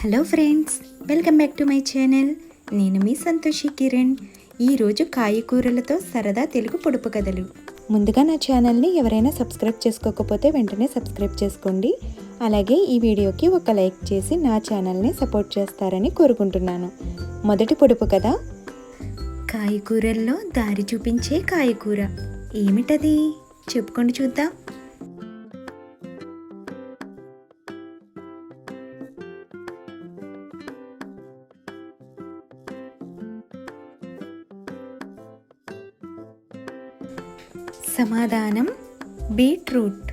Hello friends welcome back to my channel. నేను మీ సంతోషి కిరణ్. ఈరోజు కాయకూరలతో సరదా తెలుగు పొడుపు కథలు. ముందుగా నా ఛానల్ని ఎవరైనా సబ్స్క్రైబ్ చేసుకోకపోతే వెంటనే సబ్స్క్రైబ్ చేసుకోండి. అలాగే ఈ వీడియోకి ఒక లైక్ చేసి నా ఛానల్ని సపోర్ట్ చేస్తారని కోరుకుంటున్నాను. మొదటి పొడుపు కథ. కాయకూరల్లో దారి చూపించే కాయకూర. ఏమిటది? చెప్పుకొని చూద్దాం. సమాధానం బీట్రూట్.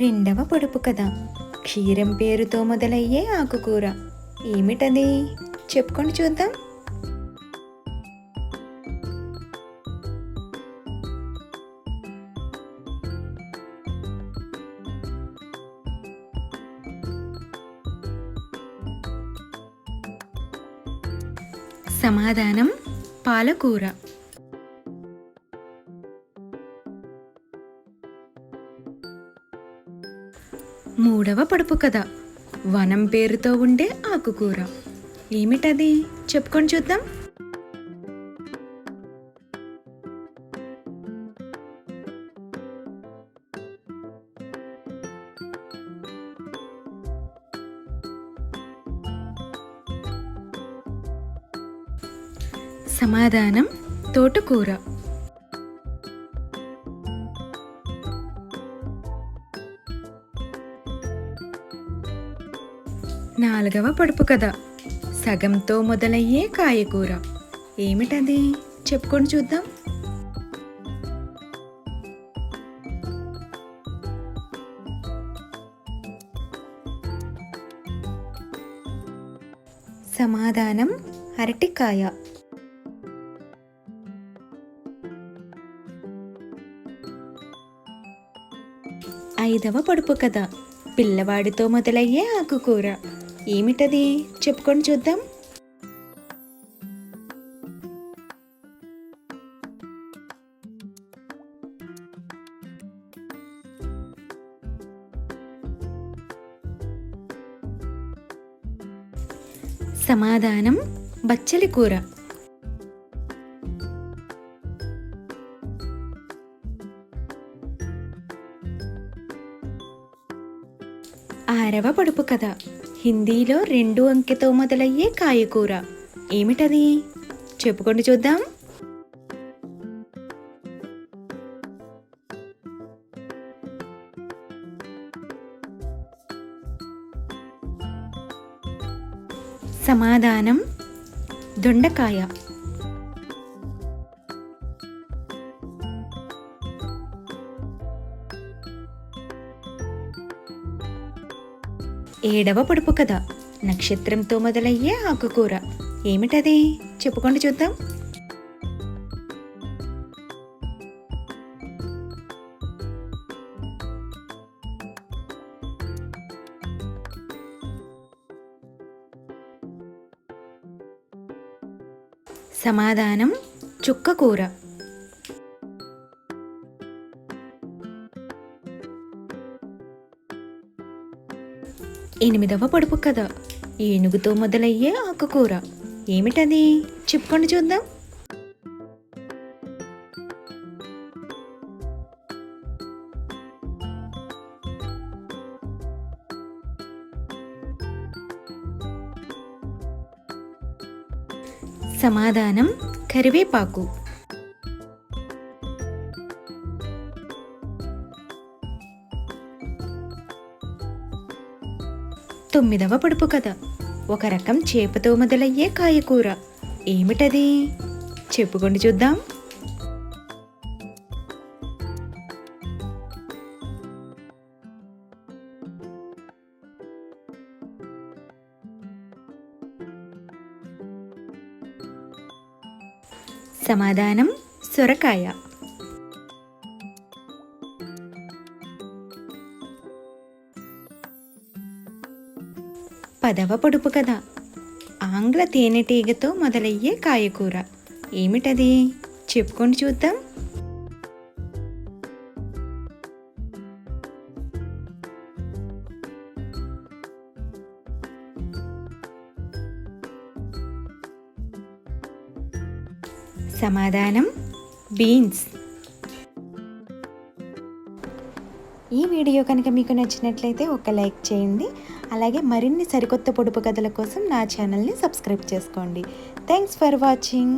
రెండవ పొడుపు కథ. క్షీరం పేరుతో మొదలయ్యే ఆకుకూర. ఏమిటది? చెప్పుకొని చూద్దాం. సమాధానం పాలకూర. మూడవ పడుపు కథ. వనం పేరుతో ఉండే ఆకుకూర. ఏమిటది? చెప్పుకొని చూద్దాం. సమాధానం తోటకూర. నాలుగవ పడుపు కథ. సగంతో మొదలయ్యే కాయకూర. ఏమిటది? చెప్పుకొని చూద్దాం. సమాధానం అరటికాయ. ఐదవ పొడుపు కథ. పిల్లవాడితో మొదలయ్యే ఆకుకూర. ఏమిటది? చెప్పుకొని చూద్దాం. సమాధానం బచ్చలి కూర. ఆరవ పడుపు కథ. హిందీలో రెండు అంకెతో మొదలయ్యే కాయకూర. ఏమిటది? చెప్పుకోండి చూద్దాం. సమాధానం. దొండకాయ. ఏడవ పొడుపు కథ. నక్షత్రంతో మొదలయ్యే ఆకుకూర. ఏమిటది? చెప్పుకోండి చూద్దాం. సమాధానం చుక్క కూర. ఎనిమిదవ పొడుపు కథ. ఏనుగుతో మొదలయ్యే ఆకుకూర. ఏమిటది? చెప్పుకొని చూద్దాం. సమాధానం కరివేపాకు. తొమ్మిదవ పొడుపు కథ. ఒక రకం చేపతో మొదలయ్యే కాయకూర. ఏమిటది? చెప్పుకొని చూద్దాం. సమాధానం సొరకాయ. పదవ పొడుపు కథ. ఆంగ్ల తేనెటీగతో మొదలయ్యే కాయకూర. ఏమిటది? చెప్పుకొని చూద్దాం. సమాధానం. బీన్స్. ఈ వీడియో కనుక మీకు నచ్చినట్లయితే ఒక లైక్ చేయండి. అలాగే మరిన్ని సరికొత్త పొడుపు కథల కోసం నా ఛానల్ని సబ్స్క్రైబ్ చేసుకోండి. Thanks for watching